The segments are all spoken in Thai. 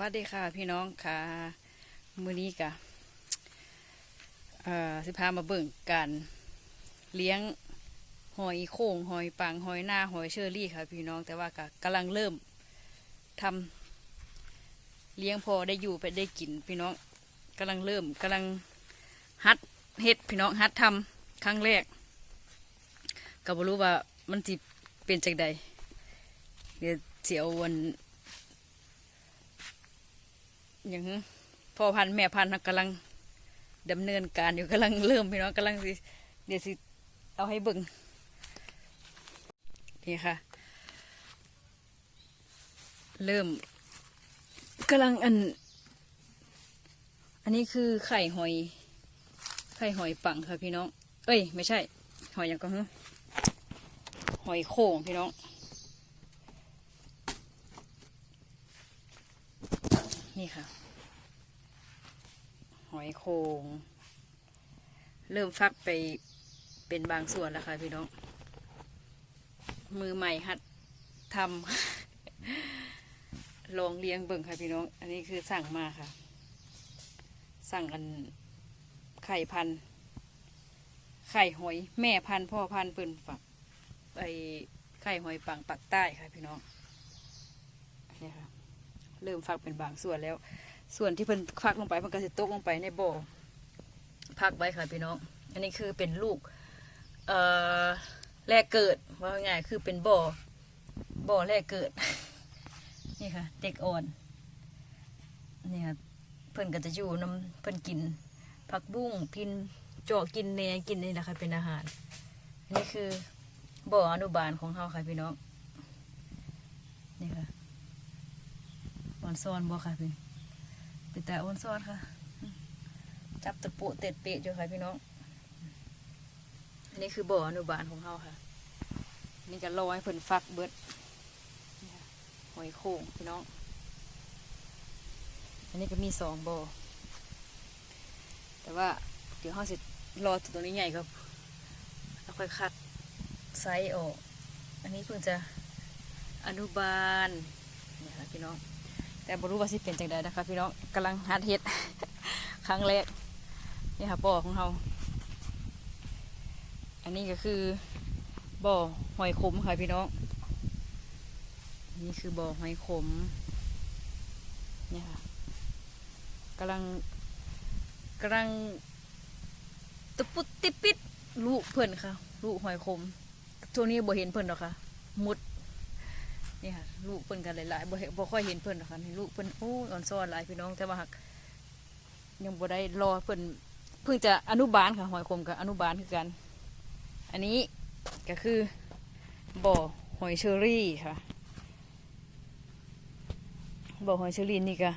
วัสดีค่ะพี่น้องค่ะ มื้อนี้กะเอ่อสิพามาเบิ่งการเลี้ยงหอยโข่งหอยปังหอยหน้าหอยเชอรี่ค่ะ พี่น้องแต่ว่ากะกำลังเริ่มทำเลี้ยงพอได้อยู่ไปได้กิน พี่น้องกำลังเริ่มกำลังฮัดเฮ็ดพี่น้องฮัดทำครั้งแรกก็บ่รู้ว่ามันสิเป็นจังใดเดี๋ยวเสียววัน อย่างพ่อพันธุ์แม่พันธุ์กำลังดำเนินการอยู่กำลังเริ่มพี่น้องกำลังสิเดี๋ยวสิเอาให้เบิ่งนี่ค่ะ เริ่มกำลังอัน อันนี้คือไข่หอย ไข่หอยปังค่ะพี่น้อง เอ้ย ไม่ใช่ หอยอย่างก็ฮหอยโข่งพี่น้อง นี่ค่ะ หอยโคง เริ่มฟักไปเป็นบางส่วนแล้วค่ะพี่น้อง มือใหม่หัดทำลองเลี้ยงเบิ่งค่ะพี่น้อง อันนี้คือสั่งมาค่ะ สั่งกันไข่พัน ไข่หอยแม่พันพ่อพันเปิ่นฝักไอไข่หอยปังปักใต้ค่ะพี่น้อง เริ่มฟักเป็นบางส่วนแล้ว ส่วนที่เพิ่นฟักลงไปมันก็จะตกลงไปในบ่อพักไว้ค่ะพี่น้องอันนี้คือเป็นลูกเอ่อแรกเกิดว่าไงคือเป็นบ่อบ่อแรกเกิด นี่ค่ะ เด็กอ่อนนี่ค่ะเพิ่นก็จะอยู่น้ำเพิ่นกินผักบุ้งพินจาะกินเนยกินนี่แหละค่ะเป็นอาหาร อันนี้คือบ่ออนุบาลของเขาค่ะพี่น้องนี่ค่ะ อ่อนซ้อนบ่ค่ะพี่เป็นแต่อ่อนซ้อนค่ะ จับตะปูเต็ดเปะอยู่ค่ะพี่น้องอันนี้คือบ่ออนุบาลของเฮาค่ะ นี่ก็รอให้เพิ่นฟักเบิดนี่ค่ะหอยโข่งพี่น้อง อันนี้ก็มีสองบ่อ แต่ว่าเดี๋ยวเฮาสิรอตัวนี้ใหญ่ครับแล้วค่อยคัดไซส์ออก อันนี้เพิ่งจะอนุบาลนี่ค่ะพี่น้อง แต่บรู้ว่าสิเป็นจังใดนะคะพี่น้องกำลังหัดเฮ็ด ครั้งแรกนี่ค่ะบ่อของเราอันนี้ก็คือบ่อหอยขมค่ะพี่น้องนี่คือบ่อหอยขมนี่ค่ะกำลังกำลังตะปุดติปิดลูกเพิ่อนค่ะลูกหอยขมช่วงนี้บ่เห็นเพิ่อนหรอกค่ะมุด นี่ค่ะลูกเพิ่นกันหลายๆบ่บ่ค่อยเห็นเพิ่นหรอกค่ะลูกเพิ่นโอ้อ่อนซ้อนหลายพี่น้องแต่ว่าหักยังบ่ได้รอเพิ่นเพิ่งจะอนุบาลค่ะหอยคมกับอนุบาลคือกัน อันนี้ก็คือบ่อหอยเชอรี่ค่ะบ่อหอยเชอรี่นี่ก็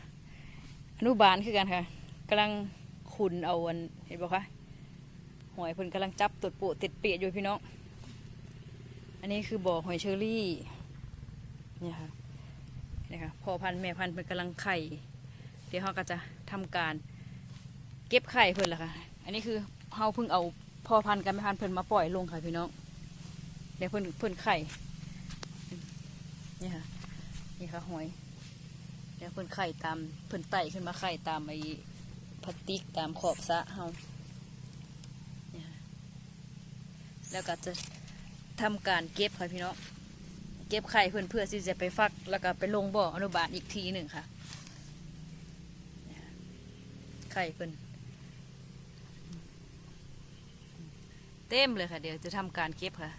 อนุบาลคือกันค่ะกำลังขุนเอาอันเห็นบ่คะหอยเพิ่นกำลังจับตดโปะติดเปียอยู่พี่น้อง อันนี้คือบ่อหอยเชอรี่ เนี่ยค่ะเนี่ยค่ะพ่อพันธุ์แม่พันธุ์เป็นกำลังไข่ เดี๋ยวเขาก็จะทำการ เก็บไข่เพิ่นละค่ะ อันนี้คือเขาเพิ่งเอาพ่อพันธุ์กับแม่พันธุ์เพิ่นมาปล่อยลงค่ะพี่น้องเดี๋ยวเพิ่นเพิ่นไข่นี่ค่ะนี่ค่ะหอยเดี๋ยวเพิ่นไข่ตามเพิ่นไต่ขึ้นมาไข่ตามไอ้พลาสติกตามขอบสะเฮาแล้วก็จะทำการเก็บค่ะพี่น้อง เก็บไข่เพื่อนเพื่อที่จะไปฟัก แล้วก็ไปลงบ่ออนุบาลอีกทีหนึ่งค่ะ ไข่เพื่อนเต็มเลยค่ะเดี๋ยวจะทำการเก็บค่ะ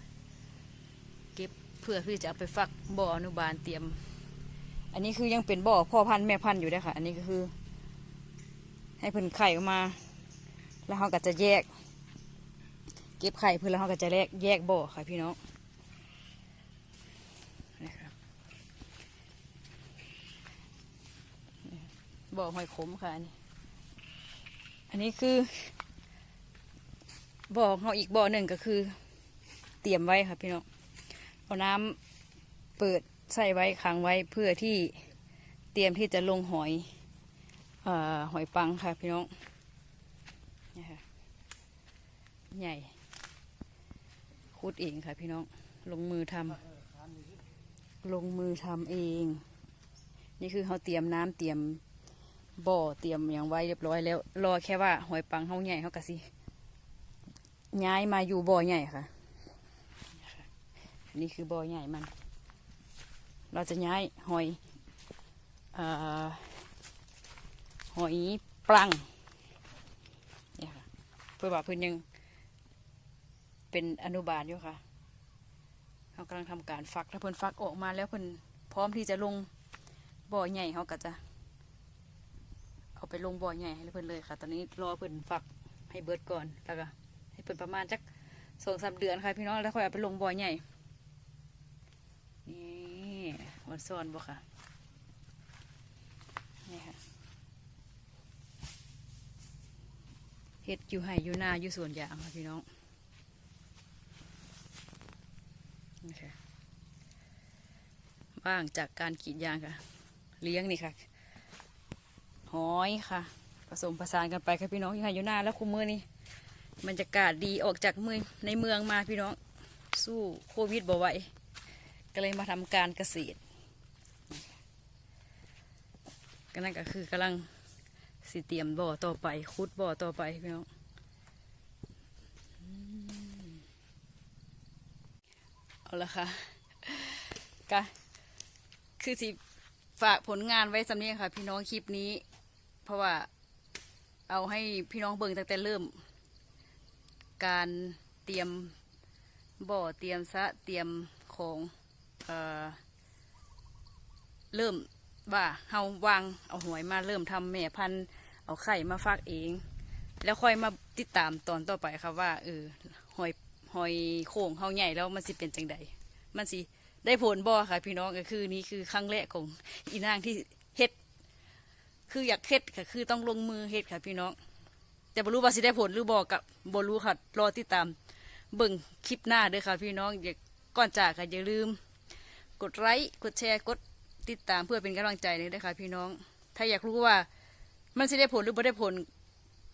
เก็บเพื่อที่จะเอาไปฟักบ่ออนุบาลเตรียม อันนี้คือยังเป็นบ่อพ่อพันธุ์แม่พันธุ์อยู่ด้อค่ะ อันนี้ก็คือ ให้เพิ่นไข่ออกมา แล้วเขาก็จะแยก เก็บไข่เพื่อแล้วเขาก็จะแยกแยกบ่อค่ะพี่น้อง นะครับ บ่อหอยขมค่ะอันนี้อันนี้คือบ่อเขาอีกบ่อหนึ่งก็คือ เตรียมไว้ค่ะพี่น้องเอาน้ำเปิดใส่ไว้ขังไว้เพื่อที่เตรียมที่จะลงหอยอหอยปังค่ะพี่น้องนี่ค่ะใหญ่คุดเองค่ะพี่น้องลงมือทำลงมือทำเอง นี่คือเขาเตรียมน้ำเตรียม บ่อเตรียมอย่างไว้เรียบร้อยแล้ว รอแค่ว่าหอยปังเขาใหญ่เขากะสิย้ายมาอยู่บ่อใหญ่ค่ะ นี่คือบ่อใหญ่มัน เราจะย้ายหอยเอ่อหอยปลังเนี่ยค่ะเพื่อว่าเพื่อนยังเป็นอนุบาลอยู่ค่ะเขากำลังทำการฟักถ้าเพื่อนฟักออกมาแล้วเพื่อนพร้อมที่จะลงบ่อใหญ่เขาก็จะ เอาไปลงบ่อใหญ่ให้เพื่อนเลยค่ะ ตอนนี้รอเพื่อนฟักให้เบิร์ดก่อนแล้วก็ให้เพื่อนประมาณจักสองสามเดือนค่ะพี่น้องแล้วค่อยเอาไปลงบ่อใหญ่นี่วันซ้อนบ่ค่ะนี่ค่ะเฮ็ดอยู่ไห่อยู่นาอยู่สวนยางค่ะพี่น้องนี่ค่ะว่างจากการกรีดยางค่ะ เลี้ยงนี่ค่ะ หอยค่ะ ผสมผสานกันไปค่ะพี่น้องอยู่ไห่อยู่นาแล้วคุมมือนี่บรรยากาศดีออกจากเมืองในเมืองมาพี่น้องสู้โควิดบ่ไหวก็เลยมาทำการเกษตรก็นั่นก็คือกำลังสิเตรียมบ่อต่อไปขุดบ่อต่อไปพี่น้องเอาละค่ะก็คือสิฝากผลงานไว้สำเนียงค่ะ พี่น้องคลิปนี้ เพราะว่าเอาให้พี่น้องเบิ่งตั้งแต่เริ่ม การเตรียมบ่อเตรียมสะเตรียมของเอ่อเริ่มว่าเฮาวางเอาหวยมาเริ่มทำแม่พันธุ์เอาไข่มาฟักเอง แล้วค่อยมาติดตามตอนต่อไปครับว่าเออหอยหอยโข่งเฮาใหญ่แล้วมันสิเป็นจังใดมันสิได้ผลบ่ค่ะพี่น้องก็คือนี่คือครั้งแรกของอีนางที่ คืออยากเฮ็ดก็คือต้องลงมือเฮ็ดค่ะพี่น้องแต่บ่รู้ว่าสิได้ผลหรือบ่กับบ่รู้ค่ะรอติดตามเบิ่งคลิปหน้าเด้อค่ะพี่น้องอย่าก่อนจากค่ะอย่าลืม กดไลค์กดแชร์กดติดตามเพื่อเป็นกำลังใจเลยนะคะพี่น้อง ถ้าอยากรู้ว่ามันจะได้ผลหรือไม่ได้ผล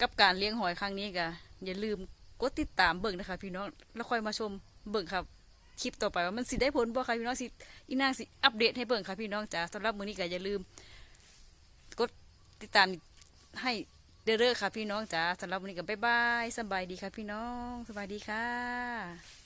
กับการเลี้ยงหอยครั้งนี้ก็อย่าลืมกดติดตามเบิ่งนะคะพี่น้องแล้วค่อยมาชมเบิ่งครับคลิปต่อไปว่ามันสิได้ผลบ่ค่ะพี่น้องสิอีนางสิอัปเดตให้เบิ่งค่ะพี่น้องจ๋าสำหรับมื้อนี้ก็อย่าลืม ติดตามให้เด้อๆค่ะพี่น้องจ๋าสำหรับวันนี้ก็บ๊ายบายสบายดีค่ะพี่น้องสบายดีค่ะ